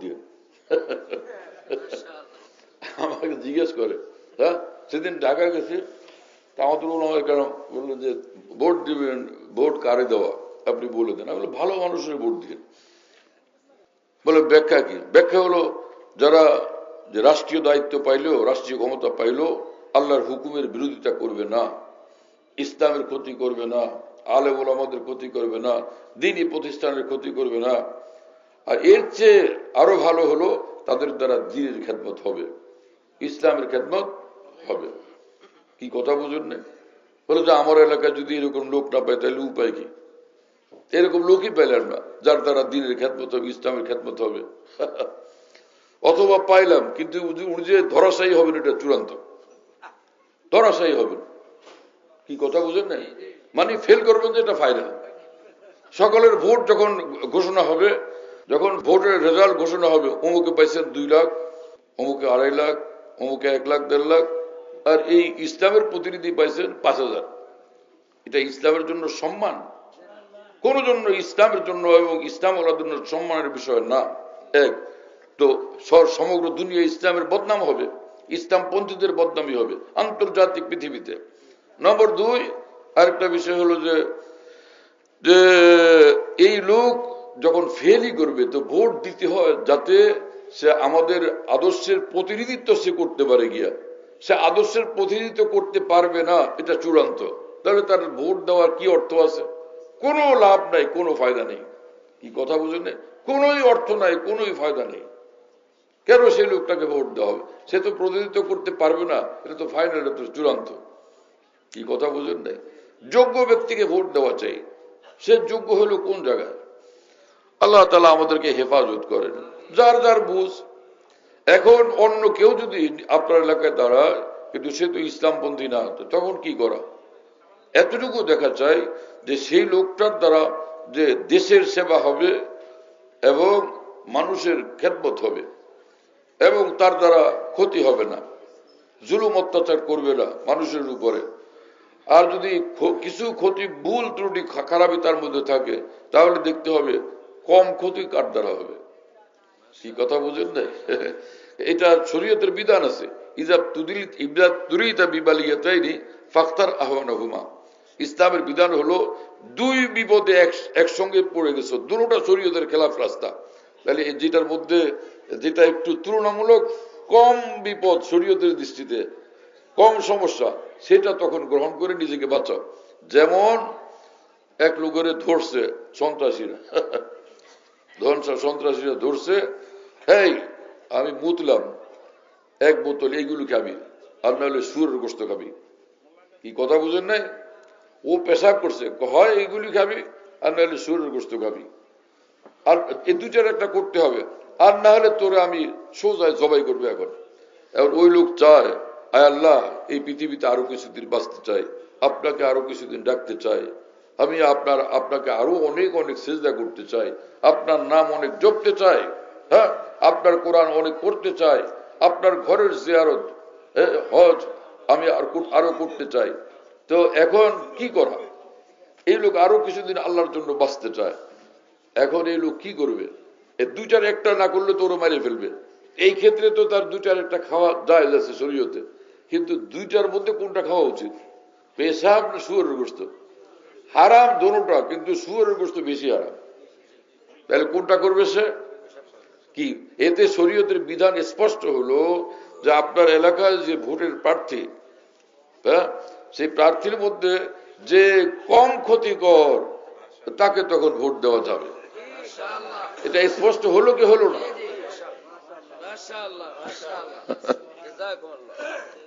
দিয়ে। আমাকে জিজ্ঞেস করে হ্যাঁ সেদিন ঢাকা গেছি তা আমাদের ওনার কেন বলল যে ভোট দিবেন ভোট কারে দেওয়া? আপনি বলে দেন। আমি ভালো মানুষের ভোট দিন। বলে ব্যাখ্যা কি? ব্যাখ্যা হলো যারা যে রাষ্ট্রীয় দায়িত্ব পাইলো রাষ্ট্রীয় ক্ষমতা পাইলো আল্লাহর হুকুমের বিরোধিতা করবে না ইসলামের ক্ষতি করবে না আলেমুল আমাদের ক্ষতি করবে না দিনই প্রতিষ্ঠানের ক্ষতি করবে না আর এর চেয়ে আরও ভালো হলো তাদের দ্বারা দিনের খেদমত হবে। ইসলামের খেদমত হবে। কি কথা বুঝুন না? বলে যে আমার এলাকায় যদি এরকম লোক না পায়, তাহলে উপায় কি? এরকম লোকই পেলেন না, যার দ্বারা দিনের খেদমত হবে, ইসলামের খেদমত হবে। অথবা পাইলাম, কিন্তু উনি- যে ধরাশায়ী হবেন, এটা চূড়ান্ত। ধরাশায়ী হবেন। কি কথা বুঝেন না? মানে ফেল করবেন যে এটা ফাইনাল সকলের ভোট যখন ঘোষণা হবে যখন ভোটের রেজাল্ট ঘোষণা হবে, অমুকে পাইছেন দুই লাখ, অমুকে আড়াই লাখ, অমুকে এক লাখ, দেড় লাখ, আর এই ইসলামের প্রতিনিধি পাইছেন পাঁচ হাজার। এটা ইসলামের জন্য সম্মান। কোন জন্য ইসলামের জন্য এবং ইসলাম ওলার জন্য সম্মানের বিষয় না। এক, তো সমগ্র দুনিয়া ইসলামের বদনাম হবে। ইসলাম পন্থীদের বদনামই হবে আন্তর্জাতিক পৃথিবীতে। নম্বর দুই, আরেকটা বিষয় হলো যে এই লোক যখন ফেলই করবে, তো ভোট দিতে হয় যাতে সে আমাদের আদর্শের প্রতিনিধিত্ব সে করতে পারে গিয়া। সে আদর্শের প্রতিনিধিত্ব করতে পারবে না, এটা চূড়ান্ত। তাহলে তার ভোট দেওয়ার কি অর্থ আছে? কোনো লাভ নাই, কোনো ফায়দা নেই। কি কথা বুঝেন না? কোনোই অর্থ নাই, কোনোই ফায়দা নেই। কেন সেই লোকটাকে ভোট দেওয়া হবে? সে তো প্রতিনিধিত্ব করতে পারবে না, এটা তো ফাইনাল এটা তো চূড়ান্ত। কি কথা বুঝেন নাই? যোগ্য ব্যক্তিকে ভোট দেওয়া চাই। সে যোগ্য হলো কোন জায়গায়? আল্লাহ তালা আমাদেরকে হেফাজত করেন। যার যার বুঝ। এখন অন্য কেউ যদি আপনার এলাকায় দাঁড়ায়, কিন্তু সে তো ইসলামপন্থী না, তো তখন কি করা? এতটুকু দেখা চাই যে সেই লোকটার দ্বারা যে দেশের সেবা হবে এবং মানুষের খেদমত হবে এবং তার দ্বারা ক্ষতি হবে না। জুলুম অত্যাচার করবে না মানুষের উপরে। আর যদি কিছু ক্ষতি, ভুল ত্রুটি খারাপই তার মধ্যে থাকে, তাহলে দেখতে হবে কম ক্ষতি কার দ্বারা হবে? কি কথা বুঝেন নাই? এটা শরীয়তের বিধান আছে। ইজাব তুদিল ইবজাব তুরিতা বিবালিয়াতাইনি ফাখতার আহ্বান হুমা ইসলামের বিধান হলো, দুই বিপদে এক- একসঙ্গে পড়ে গেছো। দুটোটা শরীয়তের খেলাফ রাস্তা। তাহলে যেটার মধ্যে, যেটা একটু তুলনামূলক কম বিপদ শরীয়তের দৃষ্টিতে, কম সমস্যা, সেটা তখন গ্রহণ করে নিজেকে বাঁচাও। যেমন, এক লোকের ধরছে সন্ত্রাসীরা। ধনসা সন্ত্রাসীরা ধরছে এই আমি মুতলাম, এক বোতল এইগুলো খাবি আর নাহলে সুরের গোস্ত খাবি। কি কথা বুঝেন নাই? ও পেশাব করছে হয় এইগুলি খাবি, আর নাহলে সুরের গোস্ত খাবি। আর এই দুটার একটা করতে হবে, আর না হলে তোরে আমি সোজায় জবাই করব এখন। এখন ওই লোক চায়, আয় আল্লাহ, এই পৃথিবীতে আরও কিছুদিন বাঁচতে চাই, আপনাকে আরও কিছুদিন ডাকতে চাই। আমি আপনার, আপনাকে আরও অনেক অনেক সেজদা করতে চাই। আপনার নাম অনেক জপতে চাই। হ্যাঁ আপনার কোরআন অনেক পড়তে চাই। আপনার ঘরের জিয়ারত হজ আমি আর করতে চাই। তো এখন কি করা? এই লোক আরও কিছুদিন আল্লাহর জন্য বাঁচতে চায়। এখন এই লোক কি করবে? দুইটার একটা না করলে তো ওরা মারিয়ে ফেলবে। এই ক্ষেত্রে তো তার দুইটার একটা খাওয়া যায় আছে শরীয়তে। কিন্তু দুইটার মধ্যে কোনটা খাওয়া উচিত? পেশাব না শুয়ারের গোস্ত? হারাম দোনোটা কিন্তু শুয়ারের গোস্ত বেশি হারাম। তাহলে কোনটা করবে সে? কি? এতে শরীয়তের বিধান স্পষ্ট হলো যে আপনার এলাকায় যে ভোটের প্রার্থী হ্যাঁ সেই প্রার্থীর মধ্যে যে কম ক্ষতিকর তাকে তখন ভোট দেওয়া যাবে। এটা স্পষ্ট হলো কি হলো না?